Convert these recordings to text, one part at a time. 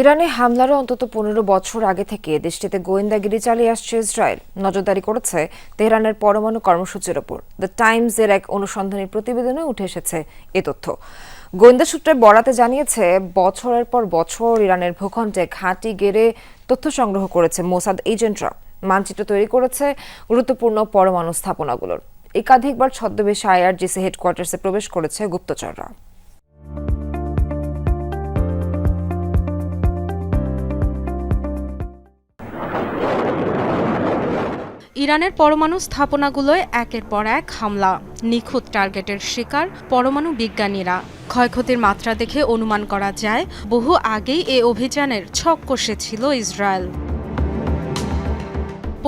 ইরানে হামলারও অন্তত পনেরো বছর আগে থেকে দেশটিতে গোয়েন্দাগিরি চালিয়ে আসছে ইসরায়েল। নজরদারি করেছে তেহরানের পরমাণু কর্মসূচির ওপর। দ্য টাইমস এর এক অনুসন্ধানী প্রতিবেদনে উঠে এসেছে এ তথ্য। গোয়েন্দা সূত্রে বরাতে জানিয়েছে, বছরের পর বছর ইরানের ভূখণ্ডে ঘাঁটি গেড়ে তথ্য সংগ্রহ করেছে মোসাদ এজেন্টরা মানচিত্র তৈরি করেছে গুরুত্বপূর্ণ পরমাণু স্থাপনাগুলোর। একাধিকবার ছদ্মবেশে আইআরজিসি হেডকোয়ার্টার্সে প্রবেশ করেছে গুপ্তচররা। ইরানের পরমাণু স্থাপনাগুলোয় একের পর এক হামলা, নিখুঁত টার্গেটের শিকার পরমাণু বিজ্ঞানীরা। ক্ষয়ক্ষতির মাত্রা দেখে অনুমান করা যায়, বহু আগেই এ অভিযানের ছক কষেছিল ইসরায়েল।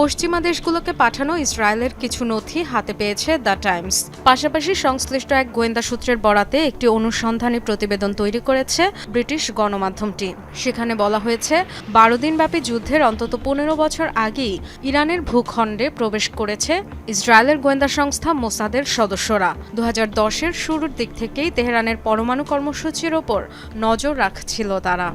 পশ্চিমা দেশগুলোকে পাঠানো ইসরায়েলের কিছু নথি হাতে পেয়েছে দ্য টাইমস। পাশাপাশি সংশ্লিষ্ট এক গোয়েন্দা সূত্রের বরাতে একটি অনুসন্ধানী প্রতিবেদন তৈরি করেছে ব্রিটিশ গণমাধ্যমটি। সেখানে বলা হয়েছে, বারো দিনব্যাপী যুদ্ধের অন্তত পনেরো বছর আগেই ইরানের ভূখণ্ডে প্রবেশ করেছে ইসরায়েলের গোয়েন্দা সংস্থা মোসাদের সদস্যরা। দু এর শুরুর দিক থেকেই তেহরানের পরমাণু কর্মসূচির ওপর নজর রাখছিল তারা।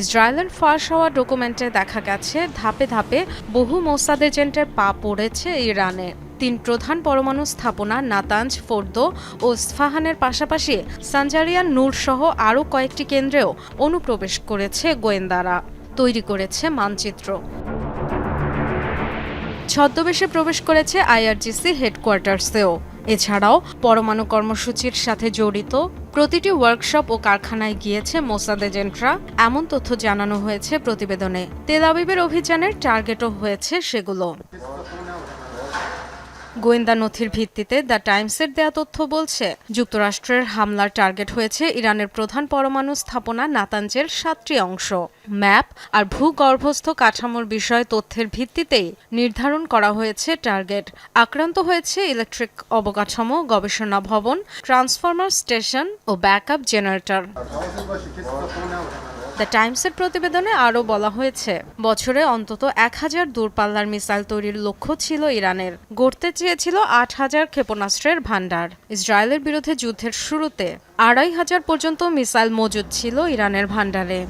ইসরায়েলের ফাঁস হওয়া ডকুমেন্টে দেখা গেছে, ধাপে ধাপে বহু মোসাদ এজেন্টের পা পড়েছে ইরানে। তিন প্রধান পরমাণু স্থাপনা নাতাঞ্জ, ফোর্দো ও স্ফাহানের পাশাপাশি সানজারিয়ান নূর সহ আরও কয়েকটি কেন্দ্রেও অনুপ্রবেশ করেছে গোয়েন্দারা, তৈরি করেছে মানচিত্র। ছদ্মবেশে প্রবেশ করেছে আইআরজিসি হেডকোয়ার্টার্সেও। এছাড়াও পরমাণু কর্মসূচির সাথে জড়িত প্রতিটি ওয়ার্কশপ ও কারখানায় গিয়েছে মোসাদ এজেন্টরা। এমন তথ্য জানানো হয়েছে প্রতিবেদনে। তেল আবিবের অভিযানের টার্গেটও হয়েছে সেগুলো। গোয়েন্দা নথির ভিত্তিতে দ্য টাইমসের দেয়া তথ্য বলছে, যুক্তরাষ্ট্রের হামলার টার্গেট হয়েছে ইরানের প্রধান পরমাণু স্থাপনা নাতাঞ্জের সাতটি অংশ। ম্যাপ আর ভূগর্ভস্থ কাঠামোর বিষয়ে তথ্যের ভিত্তিতেই নির্ধারণ করা হয়েছে টার্গেট। আক্রান্ত হয়েছে ইলেকট্রিক অবকাঠামো, গবেষণা ভবন, ট্রান্সফরমার স্টেশন ও ব্যাকআপ জেনারেটর। দ্য টাইমসের প্রতিবেদনে আরও বলা হয়েছে, বছরে অন্তত এক হাজার দূরপাল্লার মিসাইল তৈরির লক্ষ্য ছিল ইরানের। গড়তে চেয়েছিল আট হাজার ক্ষেপণাস্ত্রের ভাণ্ডার। ইসরায়েলের বিরুদ্ধে যুদ্ধের শুরুতে আড়াই হাজার পর্যন্ত মিসাইল মজুদ ছিল ইরানের ভাণ্ডারে।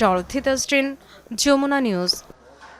Dorothy Jamuna news.